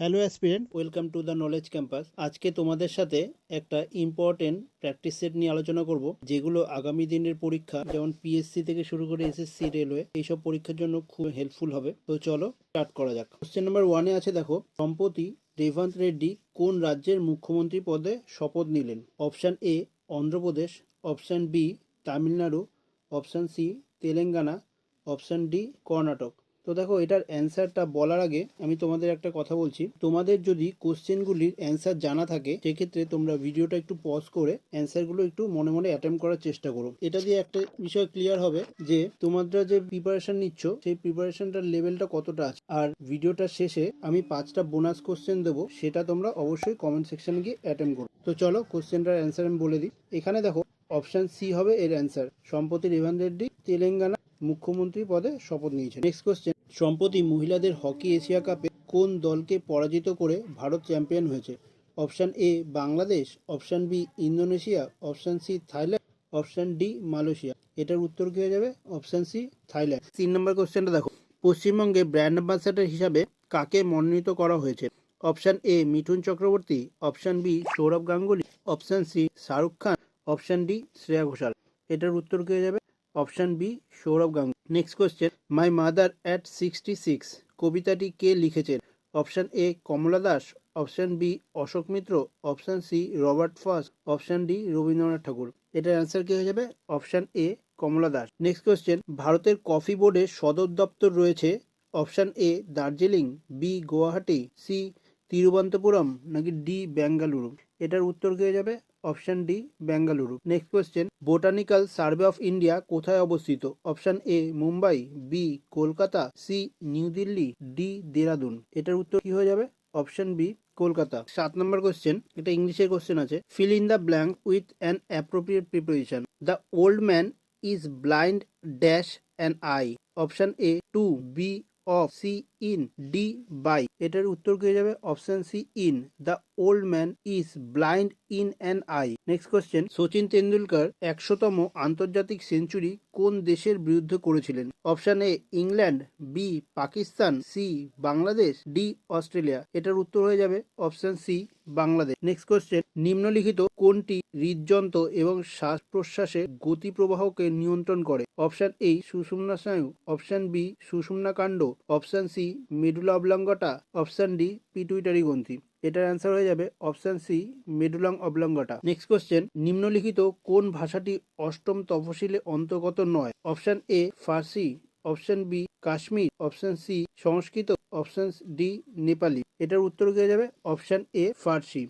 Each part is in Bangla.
Hello aspirant welcome to the knowledge campus আজকে তোমাদের সাথে একটা ইম্পর্টেন্ট প্র্যাকটিস সেট নিয়ে আলোচনা করব, যেগুলো আগামী দিনের পরীক্ষা, যেমন পিএসসি থেকে শুরু করে এসএসসি রেলওয়ে এইসব পরীক্ষার জন্য খুব হেল্পফুল হবে। তো চলো স্টার্ট করা যাক। কোশ্চেন নাম্বার ওয়ানে আছে, দেখো, সম্প্রতি রেভান্ত রেড্ডি কোন রাজ্যের মুখ্যমন্ত্রী পদে শপথ নিলেন? Option A Andhra Pradesh option B Tamil Nadu option C Telangana option D Karnataka. তো দেখো, এটার অ্যান্সারটা বলার আগে আমি তোমাদের একটা কথা বলছি। তোমাদের যদি কোশ্চেনগুলির অ্যান্সার জানা থাকে, সেক্ষেত্রে তোমরা ভিডিওটা একটু পজ করে অ্যান্সারগুলো একটু মনে মনে অ্যাটেম্প করার চেষ্টা করো। এটা দিয়ে একটা বিষয় ক্লিয়ার হবে যে, তোমরা যে প্রিপারেশন নিচ্ছ, সেই প্রিপারেশনটার লেভেলটা কতটা আছে? আর ভিডিওটা শেষে আমি পাঁচটা বোনাস কোশ্চেন দেবো, সেটা তোমরা অবশ্যই কমেন্ট সেকশনে গিয়ে অ্যাটেম্প করো। তো চলো কোশ্চেনটার অ্যান্সার আমি বলে দিই। এখানে দেখো অপশন সি হবে এর অ্যান্সার সম্প্রতি রেভান্ত রেড্ডি তেলেঙ্গানা মুখ্যমন্ত্রী পদে শপথ নিয়েছেন। নেক্সট কোশ্চেন সম্প্রতি মহিলাদের হকি এশিয়া কাপে কোন দলকে পরাজিত করে ভারত চ্যাম্পিয়ন হয়েছে? Option A, Bangladesh. Option B, Indonesia. Option C, Thailand. Option D, Malaysia. এটার উত্তর কি হয়ে যাবে? Option C, Thailand. তিন নম্বর কোশ্চেনটা দেখো। পশ্চিমবঙ্গে ব্র্যান্ড অ্যাম্বাসাডার হিসাবে কাকে মনোনীত করা হয়েছে? Option A, Mithun Chakraborty. Option B, Sourav Ganguly. Option C, Shahrukh Khan. Option D, Shreya Ghoshal. এটার উত্তর কি হয়ে যাবে? Option B, Sourav Ganguly. Next question my mother at sixty six কবিতাটি কে লিখেছেন? Option A Kamala Das. Option B Ashok Mitra. Option C Robert Frost. Option D Rabindranath Thakur. এটার অ্যান্সার কি হয়ে যাবে? Option A Kamala Das. Next question ভারতের কফি বোর্ডের সদর দপ্তর রয়েছে। Option A Darjeeling. B Guwahati. C Thiruvananthapuram নাকি ডি বেঙ্গালুরু? এটার উত্তর কি হয়ে যাবে? Option D, Bengaluru. Next question botanical survey of India কোথায় অবস্থিত? Option A Mumbai B Kolkata C new Delhi D Dehradun এটার উত্তর কি হয়ে যাবে? Option B Kolkata. সাত নম্বর কোশ্চেন এটা ইংলিশের কোশ্চেন আছে। Fill in the blank with an appropriate preparation the old man is blind dash an eye option A to B of C in D by. এটার উত্তর কি হয়ে যাবে? Option C in. The old man is blind in an eye. Next question Sachin Tendulkar একশোতম আন্তর্জাতিক সেঞ্চুরি কোন দেশের বিরুদ্ধে করেছিলেন? Option A, England B Pakistan C Bangladesh D Australia. এটার উত্তর হয়ে যাবে option C Bangladesh. Next question নিম্নলিখিত কোনটি হৃদযন্ত্র এবং শ্বাস প্রশ্বাসের গতি প্রবাহকে নিয়ন্ত্রণ করে? অপশন এ স্নায়ু। অপশন বি সুষুম্না কাণ্ড। Option C medulla oblongata option D pituitary গ্রন্থি। এটার অ্যান্সার হয়ে যাবে option C medulla oblongata next question নিম্নলিখিত কোন ভাষাটি অষ্টম তফসিলে অন্তর্গত নয়? Option A Farsi. Option B, Kashmir, option C, Sanskrit, option D, Nepali. এটার উত্তর হয়ে যাবে অপশন এ, ফার্সি।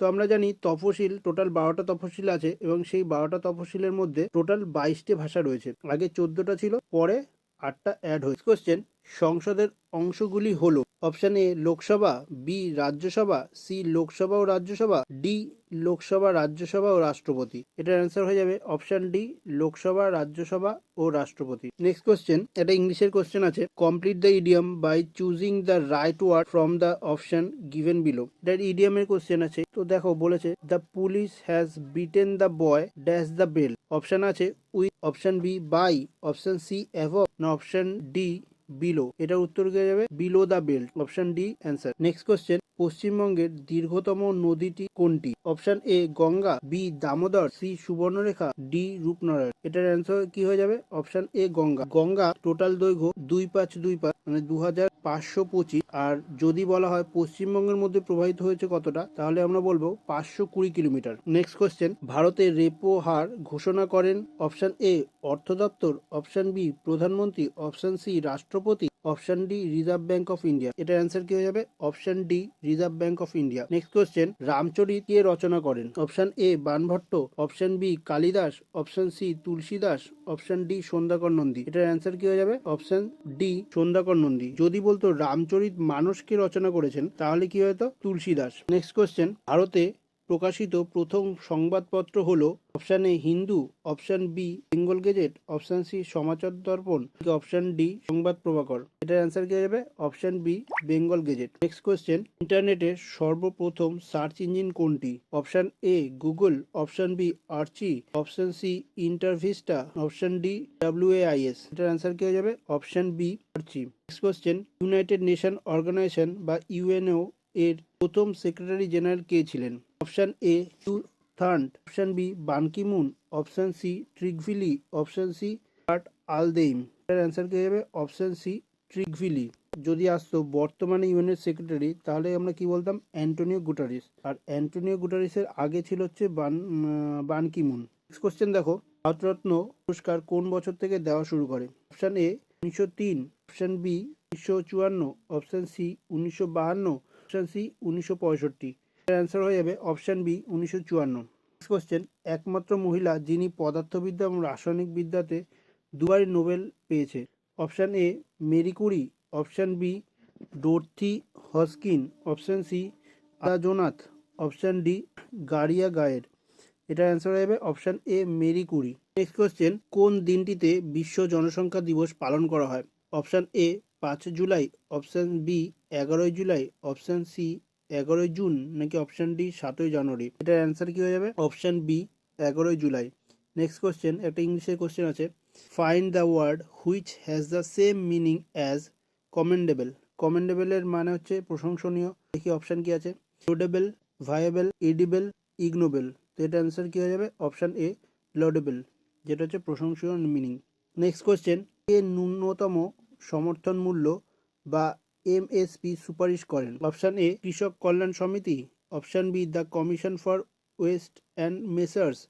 তো আমরা জানি তফসিল, টোটাল বারোটা তফসিল আছে এবং সেই বারোটা তফসিলের মধ্যে টোটাল বাইশটি ভাষা রয়েছে। আগে চোদ্দটা ছিল, পরে আটটা অ্যাড হয়েছে। কোশ্চেন সংসদের অংশগুলি হলো। Option A, Lok Sabha, B, Rajya Sabha, C, Lok Sabha O Rajya Sabha, D Lok Sabha, Rajya Sabha ও রাষ্ট্রপতি। এটার অ্যান্সার হয়ে যাবে অপশন ডি লোকসভা, রাজ্যসভা ও রাষ্ট্রপতি। নেক্সট কোশ্চেন এটা ইংলিশের কোশ্চেন আছে। Complete the idiom by choosing the right word from the option given below এটার ইডিয়ামের কোশ্চেন আছে। তো দেখো, বলেছে the police has beaten the boy dash the bell option আছে with option B by option C অ্যাভ না অপশন ডি বিলো এটার উত্তর হয়ে যাবে below the belt option D answer next question পশ্চিমবঙ্গের দীর্ঘতম নদীটি কোনটি? Option A, Ganga, B, Damodar, C, Subarnarekha, D, Rupnarayan. এটার অ্যান্সার কি হয়ে যাবে? Option A, Ganga. Ganga total দৈর্ঘ্য দুই পাঁচ দুই পাঁচ মানে দু হাজার পাঁচশো পঁচিশ। আর যদি বলা হয় পশ্চিমবঙ্গের মধ্যে প্রবাহিত হয়েছে কতটা, তাহলে আমরা বলব পাঁচশো কুড়ি কিলোমিটার। নেক্সট কোয়েশ্চেন ভারতের রেপো হার ঘোষণা করেন। অপশন এ, অর্থ দপ্তর। অপশন বি, প্রধানমন্ত্রী। অপশন সি, রাষ্ট্রপতি। Option D, Reserve Bank of India. এটার অ্যান্সার কি হয়ে যাবে? Option D Reserve Bank of India next question Ramcharit কে রচনা করেন। Option A Banabhatta option B Kalidas option C Tulsi Das option D Sandhyakar Nandi এটার অ্যান্সার কি হয়ে যাবে? অপশন ডি সন্ধ্যাকর নন্দী যদি বলতো রামচরিত মানুষকে রচনা করেছেন, তাহলে কি হতো? তুলসী দাস নেক্সট কোয়েশ্চেন ভারতে প্রকাশিত প্রথম সংবাদপত্র হল option A Hindu, option B Bengal Gazette, option C Samachar Darpan, option D Sangbad Prabhakar. এটার অ্যান্সার কি যাবে option B Bengal gazette. Next question ইন্টারনেটের সর্বপ্রথম সার্চ ইঞ্জিন কোনটি? Option A Google, option B Archie, option C Intervista, option D W A I S এটার অ্যান্সার কি যাবে option B Archie. Next question, United Nation Organization বা ইউএনও এর প্রথম সেক্রেটারি জেনারেল কে ছিলেন? অপশান এ টু third option B Ban Ki Moon option C Trygve Lie option C Kurt Waldheim. এটার অ্যান্সার কি যাবে অপশান সি ট্রিকভিলি যদি আসতো বর্তমানে ইউএনের সেক্রেটারি তাহলে আমরা কি বলতাম? অ্যান্টোনিও গুটারিস। আর অ্যান্টোনিও গুটারিসের আগে ছিল হচ্ছে বান উম, বান কি মুন। নেক্সট কোশ্চেন দেখো। ভারতরত্ন পুরস্কার কোন বছর থেকে দেওয়া শুরু করে? অপশান এ উনিশশো তিন অপশান বি উনিশশো চুয়ান্ন অপশান সি উনিশশো বাহান্ন অপশান সি উনিশশো পঁয়ষট্টি। এর অ্যান্সার হয়ে যাবে অপশান বি উনিশশো চুয়ান্ন। কোশ্চেন একমাত্র মহিলা যিনি পদার্থবিদ্যা এবং রাসায়নিক বিদ্যাতে দুবারই নোবেল পেয়েছে। Option A Marie Curie option B Dorothy Hodgkin option C Ada Jonath option D গারিয়া গায়ের এটার অ্যান্সার হয়ে যাবে option A Marie Curie next question কোন দিনটিতে বিশ্ব জনসংখ্যা দিবস পালন করা হয়? অপশান এ পাঁচ জুলাই। অপশান বি এগারোই জুলাই। অপশান সি এগারোই জুন নাকি অপশান ডি সাতই জানুয়ারি? এটার অ্যান্সার কি হয়ে যাবে? অপশান বি এগারোই জুলাই। নেক্সট কোশ্চেন একটা ইংলিশের কোশ্চেন আছে। Find the word which has the same meaning as commendable কমেন্ডেবলের মানে হচ্ছে প্রশংসনীয়। দেখি অপশান কি আছে। লোডেবল ভাইয়েবল এডিবল ইগনোবেল তো এটা অ্যান্সার কি হয়ে যাবে? অপশান এ লোডেবল যেটা হচ্ছে প্রশংসনীয় মিনিং নেক্সট কোশ্চেন এ ন্যূনতম সমর্থন মূল্য বা এমএসপি সুপারিশ করেন। অপশান এ, কৃষক কল্যাণ সমিতি। Option B, the commission for waste and measures.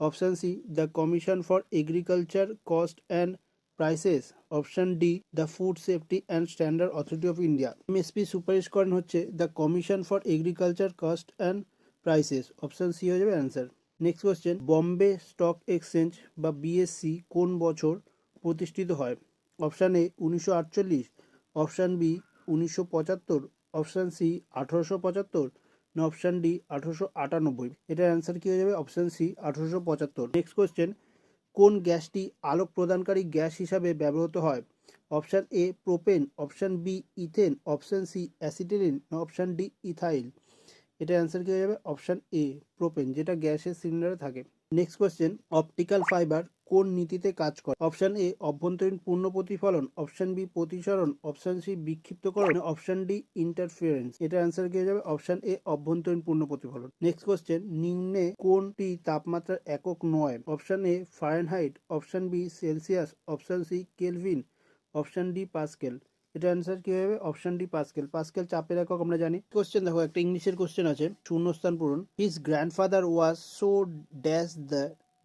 Option C, the commission for agriculture, cost and prices. Option D, the food safety and standard authority of India. MSP সুপারিশ করেন হচ্ছে, the commission for agriculture, cost and prices. Option C হয়ে যাবে answer. Next question, Bombay stock exchange বা বিএসসি কোন বছর প্রতিষ্ঠিত হয়? অপশান এ, উনিশশো আটচল্লিশ। অপশান বি উনিশশো পঁচাত্তর অপশান সি আঠারোশো পঁচাত্তর, না অপশান ডি আঠারোশো আটানব্বই। এটার অ্যান্সার কী হয়ে যাবে? অপশান সি আঠারোশো পঁচাত্তর। নেক্সট কোয়েশ্চেন কোন গ্যাসটি আলোক প্রদানকারী গ্যাস হিসাবে ব্যবহৃত হয়? Option A propane option B ethane option C acetylene option D ethyl এটার অ্যান্সার কী হয়ে যাবে? অপশান এ প্রোপেন যেটা গ্যাসের সিলিন্ডারে থাকে। নেক্সট কোয়েশ্চেন অপটিক্যাল ফাইবার কোন নীতিতে কাজ করে? অপশান এ অভ্যন্তরীণ পূর্ণ প্রতিফলন। অপশান বি প্রতিসরণ। অপশান সি বিক্ষিপ্তকরণ। অপশান ডি ইন্টারফিয়ারেন্স এটা অ্যান্সার কি যাবে? অপশান এ অভ্যন্তরীণ পূর্ণ প্রতিফলন। নেক্সট কোশ্চেন নিম্নে কোনটি তাপমাত্রার একক নয়? Option A Fahrenheit option B Celsius option C Kelvin option D pascal এটা অ্যান্সার কি হবে? অপশন ডি পাসকেল পাসকেল চাপের একক আমরা জানি। কোশ্চেন দেখো, একটা ইংলিশের কোশ্চেন আছে। শূন্যস্থান পূরণ। His grandfather was so dash the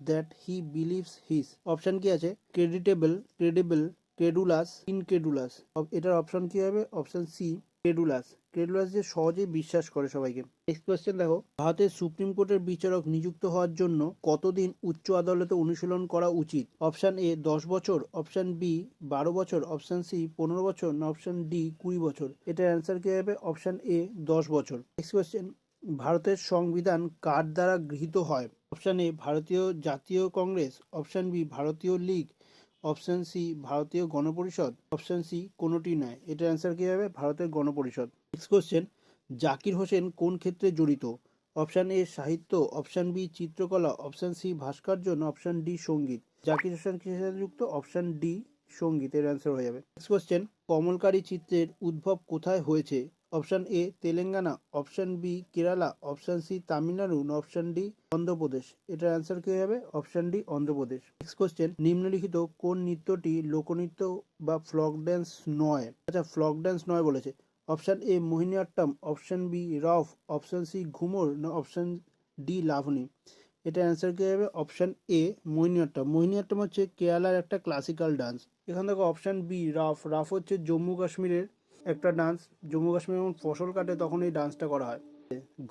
that he believes his option কি আছে? ক্রেডিটেবল ক্রেডিবল ক্রেডুলাস ইনক্রেডুলাস এটার অপশন কি হবে? অপশন সি ক্রেডুলাস ক্রেডুলাস যে সহজেই বিশ্বাস করে সবাইকে। নেক্সট কোয়েশ্চেন দেখো। ভারতের সুপ্রিম কোর্টের বিচারক নিযুক্ত হওয়ার জন্য কতদিন উচ্চ আদালতে অনুশীলন করা উচিত? অপশান এ দশ বছর। অপশন বি বারো বছর। অপশন সি পনেরো বছর। না অপশন ডি কুড়ি বছর। এটার অ্যান্সার কি হবে? অপশন এ দশ বছর। নেক্সট কোয়েশ্চেন ভারতের সংবিধান কার দ্বারা গৃহীত হয়? অপশন এ ভারতীয় জাতীয় কংগ্রেস। অপশন বি ভারতীয় লীগ। অপশন সি, ভারতীয় গণপরিষদ। অপশন সি, কোনোটি নয়। এটার অ্যান্সার কী হবে? ভারতের গণপরিষদ। নেক্সট কোশ্চেন জাকির হোসেন কোন ক্ষেত্রে জড়িত? অপশন এ, সাহিত্য। অপশন বি, চিত্রকলা। অপশন সি, ভাস্কর্য। অপশন ডি, সংগীত। জাকির হোসেন কিসের যুক্ত? অপশন ডি সংগীত এর অ্যান্সার হয়ে যাবে। নেক্সট কোশ্চেন কমলকারী চিত্রের উদ্ভব কোথায় হয়েছে? Option A Telangana, option B Kerala, option C Tamil Nadu option D Andhra Pradesh? এটার অ্যান্সার কি হবে? Option D Andhra Pradesh. Next question নিম্নলিখিত কোন নৃত্যটি লোকনৃত্য বা ফ্লক ড্যান্স নয়? আচ্ছা ফ্লক ড্যান্স নয় বলেছে। Option A Mohiniyattam option B Rouf, option C Ghoomar, না অপশন ডি লাভনি এটা অ্যান্সার কি হবে? অপশন এ মোহিনীঅট্টম মোহিনীঅট্টম হচ্ছে কেরালার একটা ক্লাসিক্যাল ডান্স এখান থেকে অপশন বি রাফ রাফ হচ্ছে জম্মু কাশ্মীরের একটা ডান্স জম্মু কাশ্মীরে যখন ফসল কাটে তখন এই ডান্সটা করা হয়।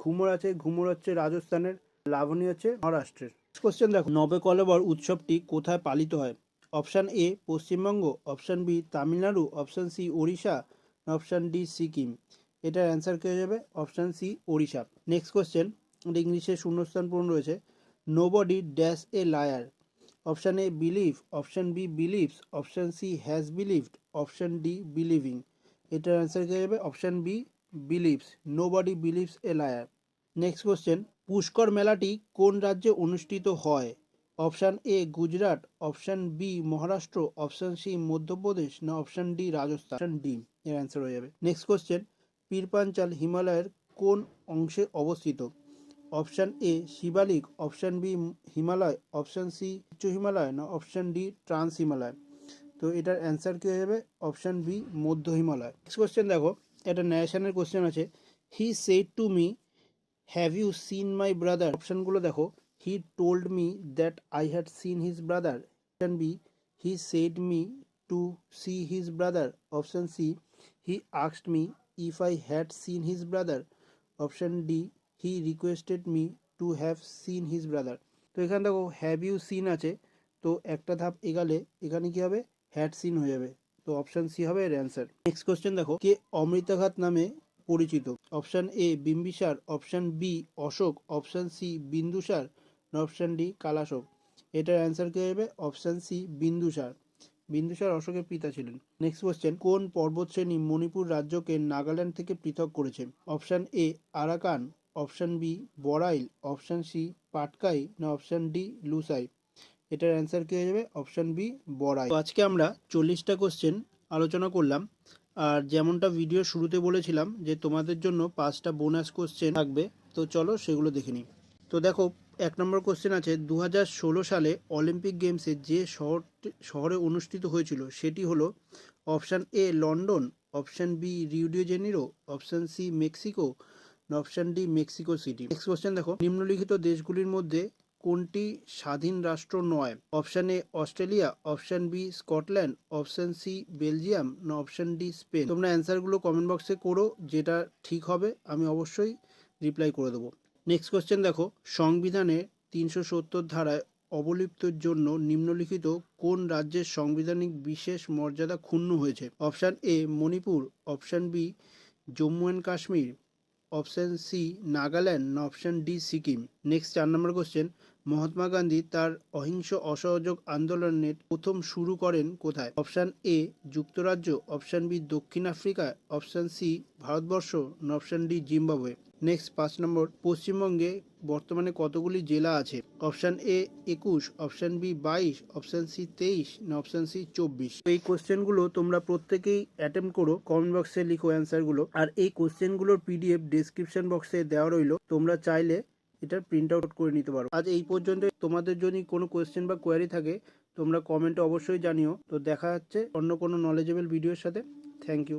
ঘুমর আছে, ঘুমর হচ্ছে রাজস্থানের, লাবণী হচ্ছে মহারাষ্ট্রের। কোশ্চেন দেখো, নবে কলেবর উৎসবটি কোথায় পালিত হয়? Option A Paschimbanga option B Tamil Nadu option C Odisha option D Sikkim? এটার অ্যান্সার কি হয়ে যাবে option C Odisha next question ইংলিশে শূন্যস্থান পূরণ রয়েছে। Nobody dash a liar option A believe option B believes option C has believed option D believing এটার অ্যান্সার কী যাবে option B believes nobody believes a liar next question Pushkar মেলাটি কোন রাজ্যে অনুষ্ঠিত হয়? Option A Gujarat. Option B Maharashtra. Option C Madhya Pradesh. না option D Rajasthan. Option D এর অ্যান্সার হয়ে যাবে। নেক্সট কোশ্চেন পীরপাঞ্চাল হিমালয়ের কোন অংশে অবস্থিত? Option A Shivalik. Option B Himalaya. Option C উচ্চ হিমালয়. না অপশান ডি ট্রান্স হিমালয়। তো এটার অ্যান্সার কী হয়ে যাবে? অপশান বি মধ্য হিমালয়। নেক্সট কোশ্চেন দেখো, এটা ন্যাশনের কোশ্চেন আছে। He said to me have you seen my brother অপশানগুলো দেখো he told me that I had seen his brother option B he said me to see his brother option C he আক্সড me if I had seen his brother option D he requested me to have seen his brother তো এখানে দেখো হ্যাভ ইউ সিন আছে। তো একটা ধাপ এগালে, এখানে কি হবে? হ্যাড সিন হয়ে যাবে। তো অপশান সি হবে এর অ্যান্সার নেক্সট কোশ্চেন দেখো, কে অমৃতাঘাত নামে পরিচিত? Option A Bimbisara option B Ashoka. Option C Bindusara option D Kalashoka. এটার অ্যান্সার কী হবে অপশান সি বিন্দুসার বিন্দুসার অশোকের পিতা ছিলেন। নেক্সট কোশ্চেন কোন পর্বতশ্রেণী মণিপুর রাজ্যকে নাগাল্যান্ড থেকে পৃথক করেছে? Option A Arakan. Option B Barail. Option C Patkai. না অপশান ডি লুসাই। এটার অ্যান্সার কী হয়ে যাবে? অপশান বি বড়াই। তো আজকে আমরা চল্লিশটা কোশ্চেন আলোচনা করলাম। আর যেমনটা ভিডিও শুরুতে বলেছিলাম যে তোমাদের জন্য পাঁচটা বোনাস কোশ্চেন থাকবে। তো চলো সেগুলো দেখে নিই। তো দেখো, এক নম্বর কোশ্চেন আছে। দু হাজার ষোলো সালে অলিম্পিক গেমসে যে শহর শহরে অনুষ্ঠিত হয়েছিল, সেটি হলো option A London option B Rio de Janeiro option C Mexico option D Mexico City next question দেখো। নিম্নলিখিত দেশগুলির মধ্যে কোনটি স্বাধীন রাষ্ট্র নয়? Option A Australia, option B Scotland, option C Belgium, না অপশান ডি স্পেন? তোমরা অ্যান্সারগুলো কমেন্ট বক্সে করো, যেটা ঠিক হবে, আমি অবশ্যই রিপ্লাই করে দেবো। নেক্সট কোয়েশ্চেন দেখো, সংবিধানে তিনশো সত্তর ধারায় অবলিপ্তর জন্য নিম্নলিখিত কোন রাজ্যের সাংবিধানিক বিশেষ মর্যাদা ক্ষুণ্ণ হয়েছে? Option A Manipur, option B Jammu and Kashmir, option C Nagaland, না অপশান ডি সিকিম? নেক্সট চার নম্বর কোশ্চেন মহাত্মা গান্ধী তার অহিংস অসহযোগ আন্দোলনের প্রথম শুরু করেন কোথায়? অপশান এ, যুক্তরাজ্য। অপশান বি, দক্ষিণ Africa. Option C, Bharatvarsha. Option D, Zimbabwe. Next, পাঁচ নম্বর। পশ্চিমবঙ্গে বর্তমানে কতগুলি জেলা আছে? অপশান এ, একুশ। অপশান বি, বাইশ। অপশান সি, তেইশ। না, অপশান সি, চব্বিশ। এই কোশ্চেনগুলো তোমরা প্রত্যেকেই অ্যাটেম্প করো কমেন্ট বক্সে লিখো অ্যান্সারগুলো আর এই কোশ্চেনগুলোর পিডিএফ ডেসক্রিপশন বক্সে দেওয়া রইল। তোমরা চাইলে এটার প্রিন্ট আউট করে নিতে পারো। আজ এই পর্যন্ত তোমাদের যদি কোনো কোয়েশ্চেন বা কোয়ারি থাকে, তোমরা কমেন্টে অবশ্যই জানিও। তো দেখা হচ্ছে অন্য কোনো নলেজেবল ভিডিওর সাথে। Thank you